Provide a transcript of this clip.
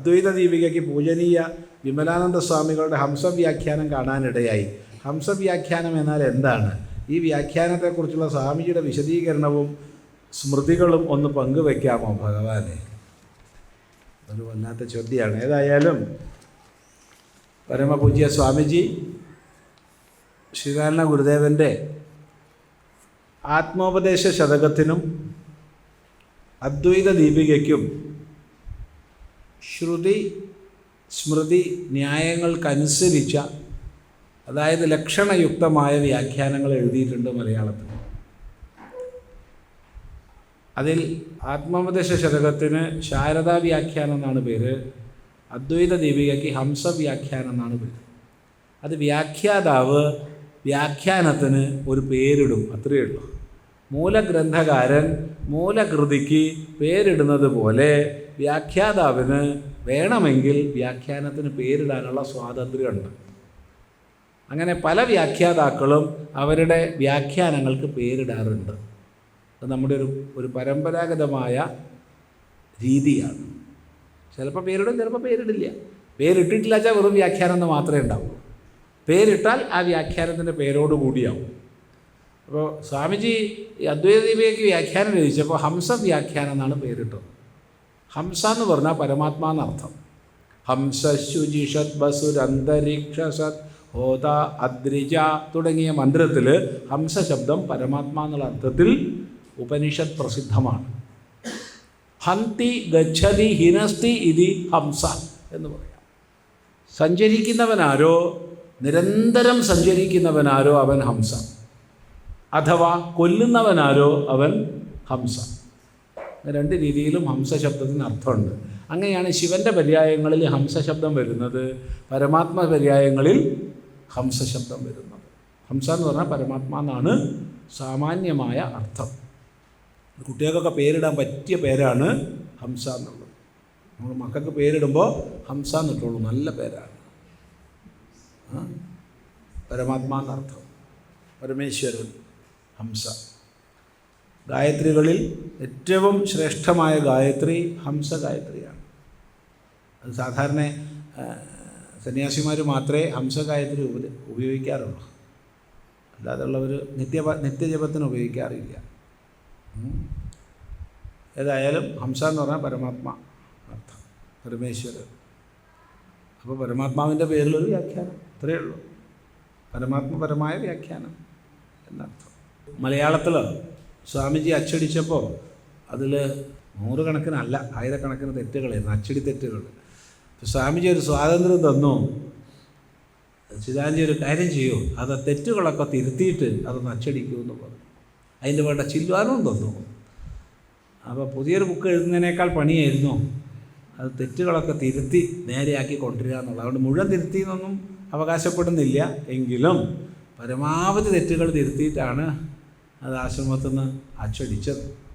അദ്വൈത ദീപികയ്ക്ക് പൂജനീയ വിമലാനന്ദ സ്വാമികളുടെ ഹംസവ്യാഖ്യാനം കാണാനിടയായി. ഹംസവ്യാഖ്യാനം എന്നാൽ എന്താണ്? ഈ വ്യാഖ്യാനത്തെക്കുറിച്ചുള്ള സ്വാമിജിയുടെ വിശദീകരണവും സ്മൃതികളും ഒന്ന് പങ്കുവെക്കാമോ ഭഗവാനെ? അതൊരു വല്ലാത്ത ചോദ്യമാണ്. ഏതായാലും പരമപൂജ്യ സ്വാമിജി ശ്രീനാരായണ ഗുരുദേവന്റെ ആത്മോപദേശ ശതകത്തിനും അദ്വൈത ദീപികയ്ക്കും ശ്രുതി സ്മൃതി ന്യായങ്ങൾക്കനുസരിച്ച അതായത് ലക്ഷണയുക്തമായ വ്യാഖ്യാനങ്ങൾ എഴുതിയിട്ടുണ്ട് മലയാളത്തിൽ. അതിൽ ആത്മവദേശ ശതകത്തിന് ശാരദാ വ്യാഖ്യാനം എന്നാണ് പേര് അദ്വൈത ദീപികയ്ക്ക് ഹംസ വ്യാഖ്യാനം എന്നാണ് പേര്. അത് വ്യാഖ്യാതാവ് വ്യാഖ്യാനത്തിന് ഒരു പേരിടും അത്രയേ ഉള്ളൂ. മൂലഗ്രന്ഥകാരൻ മൂലകൃതിക്ക് പേരിടുന്നത് പോലെ വ്യാഖ്യാതാവിന് വേണമെങ്കിൽ വ്യാഖ്യാനത്തിന് പേരിടാനുള്ള സ്വാതന്ത്ര്യമുണ്ട്. അങ്ങനെ പല വ്യാഖ്യാതാക്കളും അവരുടെ വ്യാഖ്യാനങ്ങൾക്ക് പേരിടാറുണ്ട്. അത് നമ്മുടെ ഒരു ഒരു പരമ്പരാഗതമായ രീതിയാണ്. ചിലപ്പോൾ പേരിടും ചിലപ്പോൾ പേരിടില്ല. പേരിട്ടിട്ടില്ല വെറും വ്യാഖ്യാനം എന്ന് മാത്രമേ ഉണ്ടാവുള്ളൂ. പേരിട്ടാൽ ആ വ്യാഖ്യാനത്തിന്റെ പേരോട് കൂടിയാവും. അപ്പോൾ സ്വാമിജി അദ്വൈത ദീപികയ്ക്ക് വ്യാഖ്യാനം രചിച്ചപ്പോൾ ഹംസ വ്യാഖ്യാനം എന്നാണ് പേരിട്ടത്. ഹംസ എന്ന് പറഞ്ഞാൽ പരമാത്മാ എന്നർത്ഥം. ഹംസ ശുചിഷത് ബസുരന്തരീക്ഷസത് ഹോത അദ്രിജ തുടങ്ങിയ മന്ത്രത്തിൽ ഹംസ ശബ്ദം പരമാത്മാ എന്നുള്ള അർത്ഥത്തിൽ ഉപനിഷത്ത് പ്രസിദ്ധമാണ്. ഹന്തി ഗച്ഛതി ഹിനസ്തി ഇതി ഹംസ എന്ന് പറയാം. സഞ്ചരിക്കുന്നവനാരോ നിരന്തരം സഞ്ചരിക്കുന്നവനാരോ അവൻ ഹംസ. അഥവാ കൊല്ലുന്നവനാരോ അവൻ ഹംസ. രണ്ട് രീതിയിലും ഹംസ ശബ്ദത്തിന് അർത്ഥമുണ്ട്. അങ്ങനെയാണ് ശിവന്റെ പര്യായങ്ങളിൽ ഹംസ ശബ്ദം വരുന്നത് പരമാത്മ പര്യായങ്ങളിൽ ഹംസ ശബ്ദം വരുന്നത്. ഹംസ എന്ന് പറഞ്ഞാൽ പരമാത്മ എന്നാണ് സാമാന്യമായ അർത്ഥം. കുട്ടികൾക്കൊക്കെ പേരിടാൻ പറ്റിയ പേരാണ് ഹംസ എന്നുള്ളത്. നമ്മൾ മക്കൾക്ക് പേരിടുമ്പോൾ ഹംസ എന്നിട്ടുള്ളൂ നല്ല പേരാണ്. ആ? പരമാത്മാ എന്നർത്ഥം. പരമേശ്വരൻ. ഹംസ. ഗായത്രികളിൽ ഏറ്റവും ശ്രേഷ്ഠമായ ഗായത്രി ഹംസ ഗായത്രിയാണ്. അത് സാധാരണ സന്യാസിമാർ മാത്രമേ ഹംസ ഗായത്രി ഉപ ഉപയോഗിക്കാറുള്ളൂ. അല്ലാതെ ഉള്ളവർ നിത്യ നിത്യജപത്തിന് ഉപയോഗിക്കാറില്ല. ഏതായാലും ഹംസ എന്ന് പറഞ്ഞാൽ പരമാത്മ അർത്ഥം പരമേശ്വരൻ. അപ്പോൾ പരമാത്മാവിന്റെ പേരിലൊരു വ്യാഖ്യാനം അത്രയേ ഉള്ളൂ. പരമാത്മപരമായ വ്യാഖ്യാനം എന്നർത്ഥം. മലയാളത്തിൽ സ്വാമിജി അച്ചടിച്ചപ്പോൾ അതിൽ നൂറുകണക്കിനല്ല ആയിരക്കണക്കിന് തെറ്റുകളായിരുന്നു അച്ചടി തെറ്റുകൾ സ്വാമിജി ഒരു സ്വാതന്ത്ര്യം തന്നു. ചിദാനന്ദി ഒരു കാര്യം ചെയ്യൂ അത് തെറ്റുകളൊക്കെ തിരുത്തിയിട്ട് അതൊന്ന് അച്ചടിക്കൂ എന്ന് പറഞ്ഞു. അതിന്റെ വേണ്ട ചില്ലുവാനും തന്നു. അപ്പോൾ പുതിയൊരു ബുക്ക് എഴുതുന്നതിനേക്കാൾ പണിയായിരുന്നു. അത് തെറ്റുകളൊക്കെ തിരുത്തി നേരെയാക്കി കൊണ്ടുവരിക എന്നുള്ളത്. അതുകൊണ്ട് മുഴുവൻ തിരുത്തി എന്നൊന്നും അവകാശപ്പെടുന്നില്ല. എങ്കിലും പരമാവധി തെറ്റുകൾ തിരുത്തിയിട്ടാണ് അത് ആശ്രമത്തിൽ നിന്ന് അച്ചടിച്ചത്.